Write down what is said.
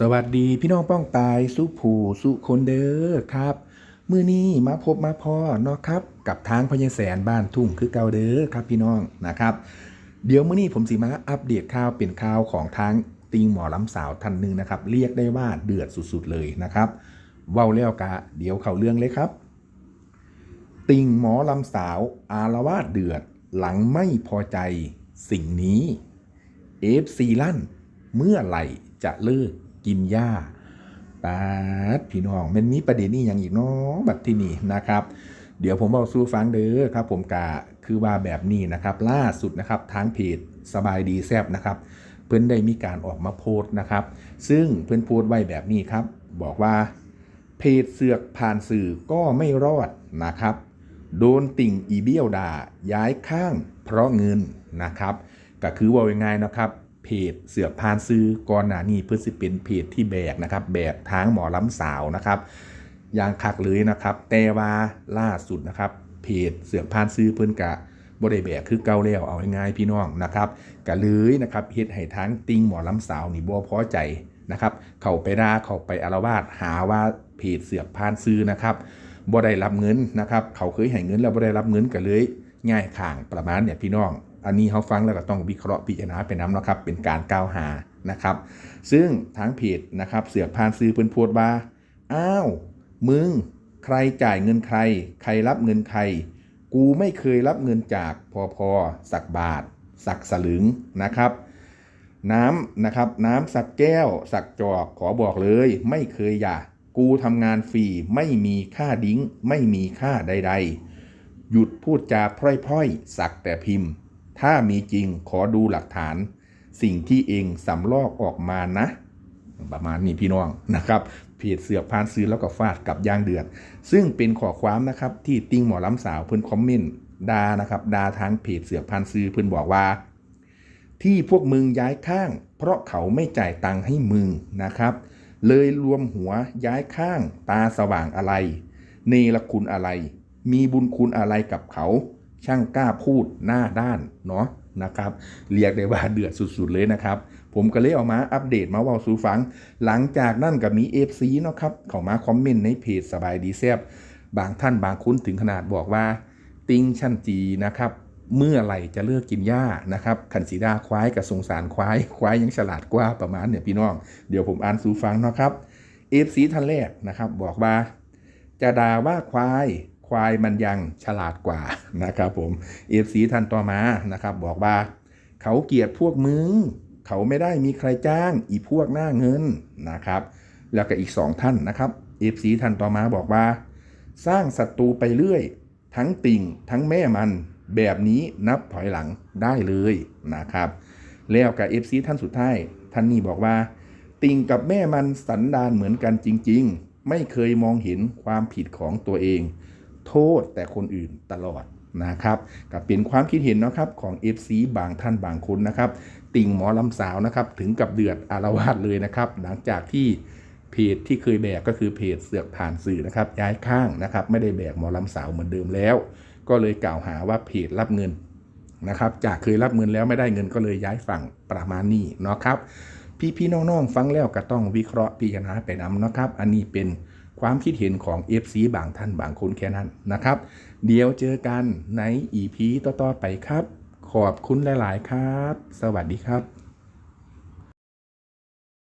สวัสดีพี่น้องป้องปายสุผูสุคนเด้อครับ มือนี้มาพบมาพอเนาะครับ กับทางพญาแสนบ้านทุ่งคือเก่าเด้อครับพี่น้องนะครับ เดี๋ยวมือนี้ผมสิมาอัปเดตข่าวเป็นข่าวของทางติงหมอลำสาวท่านหนึ่งนะครับ เรียกได้ว่าเดือดสุดๆเลยนะครับเว้าแล้วกะ เดี๋ยวเข้าเรื่องเลยครับ ติงหมอลำสาว อารวาสเดือดหลังไม่พอใจสิ่งนี้เอฟซีลั่นเมื่อไหร่จะเลิก กินหญ้าปาดพี่น้องมันมีประเด็นนี้อย่างอีกเนาะแบบที่นี่นะครับ เดี๋ยวผมบอกสู้ฟังเด้อครับ ผมกาคือว่าแบบนี้นะครับ ล่าสุดนะครับทางเพจสบายดีแซบนะครับ เพื่อนได้มีการออกมาโพสต์นะครับ ซึ่งเพื่อนโพสต์ไว้แบบนี้ครับ บอกว่าเพจเสือกผ่านสื่อก็ไม่รอดนะครับ โดนติ่งอีเบี้ยวด่าย้ายข้างเพราะเงินนะครับ ก็คือว่ายังไงนะครับ เพจเสือพานซื้อก่อนหน้านี้เพื่อสิเป็นเพจที่แบกนะครับแบกทางหมอล้ำสาวนะครับอย่างคักเลยนะครับ แต่ว่าล่าสุดนะครับเพจเสือพานซื้อเพิ่นกะบ่ได้แบกคือเก่าแล้วเอาง่ายๆพี่น้องนะครับกะเลยนะครับเฮ็ดให้ทางติงหมอล้ำสาวนี่บ่พอใจนะครับ เข้าไปด่าเข้าไปอารวาสหาว่าเพจเสือพานซื้อนะครับบ่ได้รับเงินนะครับ เขาเคยให้เงินแล้วบ่ได้รับเงินก็เลยง่ายข่างประมาณเนี่ยพี่น้อง อันนี้เขาฟังแล้วก็ต้องวิเคราะห์พิจารณาไปน้ำนะครับ เป็นการกล่าวหานะครับ ซึ่งทางเพจนะครับ เสือกพานซื้อเพิ่นโพดว่า อ้าว มึง ใครจ่ายเงินใคร ใครรับเงินใคร กูไม่เคยรับเงินจากพอพอสักบาท สักสลึงนะครับ น้ำนะครับ น้ำสักแก้ว สักจอกขอบอกเลย ไม่เคยอย่า กูทำงานฟรีไม่มีค่าดิ้ง ไม่มีค่าใด ๆ หยุดพูดจาพร่อยๆ สักแต่พิมพ์ ถ้ามีจริงขอดูหลักฐาน สิ่งที่เองสำลอกออกมานะ ประมาณนี้พี่น้องนะครับเพจเสือกพานซื้อแล้วก็ฟาดกับยางเดือด ซึ่งเป็นข้อความนะครับที่ติ้งหมอล้ำสาวเพิ่นคอมเมนต์ดานะครับดาทางเพจเสือกพานซื้อเพิ่นบอกว่า ที่พวกมึงย้ายข้าง เพราะเขาไม่จ่ายตังค์ให้มึงนะครับ เลยรวมหัวย้ายข้าง ตาสว่างอะไร เนรคุณอะไร มีบุญคุณอะไรกับเขา ช่างกล้าพูดหน้าด้านเนาะนะครับเรียกได้ว่าเดือดสุดๆเลยนะครับ ผมก็เลยเอามาอัปเดตมาเว่าสู่ฟัง หลังจากนั่นก็มี FC เนาะครับเขามาคอมเมนต์ในเพจสบายดีแซบบางท่านบางคุ้นถึงขนาดบอกว่า ติงชั่นจีนะครับเมื่อไหร่จะเลิกกินหญ้านะครับขันสีดาควายกับสงสารควาย ควายยังฉลาดกว่าประมาณเนี่ยพี่น้อง เดี๋ยวผมอ่านสู่ฟังเนาะครับ FC ท่านแรกนะครับบอกว่า จะด่าว่าควาย ควายมันยังฉลาดกว่านะครับผม FC ท่านต่อมานะครับบอกว่า เขาเกลียดพวกมึง เขาไม่ได้มีใครจ้าง อีพวกหน้าเงินนะครับ แล้วก็อีกสองท่านนะครับ FC ท่านต่อมาบอกว่า สร้างศัตรูไปเรื่อย ทั้งติ่งทั้งแม่มันแบบนี้นับถอยหลังได้เลยนะครับ แล้วกับ FC ท่านสุดท้ายท่านนี้บอกว่า ติ่งกับแม่มันสันดานเหมือนกันจริง ๆ ไม่เคยมองเห็นความผิดของตัวเอง โทษแต่คนอื่นตลอดนะครับกับเป็นความคิดเห็นนะครับของ FC บางท่านบางคนนะครับ ติ่งหมอลำสาวนะครับถึงกับเดือดอารวาสเลยนะครับ หลังจากที่เพจที่เคยแบกก็คือเพจเสือกผ่านสื่อนะครับ ย้ายข้างนะครับ ไม่ได้แบกหมอลำสาวเหมือนเดิมแล้ว ก็เลยกล่าวหาว่าเพจรับเงินนะครับ จากเคยรับเงินแล้วไม่ได้เงินก็เลยย้ายฝั่งประมาณนี้เนาะครับ พี่พี่ๆน้องๆฟังแล้วก็ต้องวิเคราะห์พิจารณาไปนำนะครับ อันนี้เป็น ความคิดเห็นของ FC บางท่านบางคนแค่นั้นนะครับ เดี๋ยวเจอกันใน EP ต่อๆไปครับ ขอบคุณหลาย ๆ ครับ สวัสดีครับ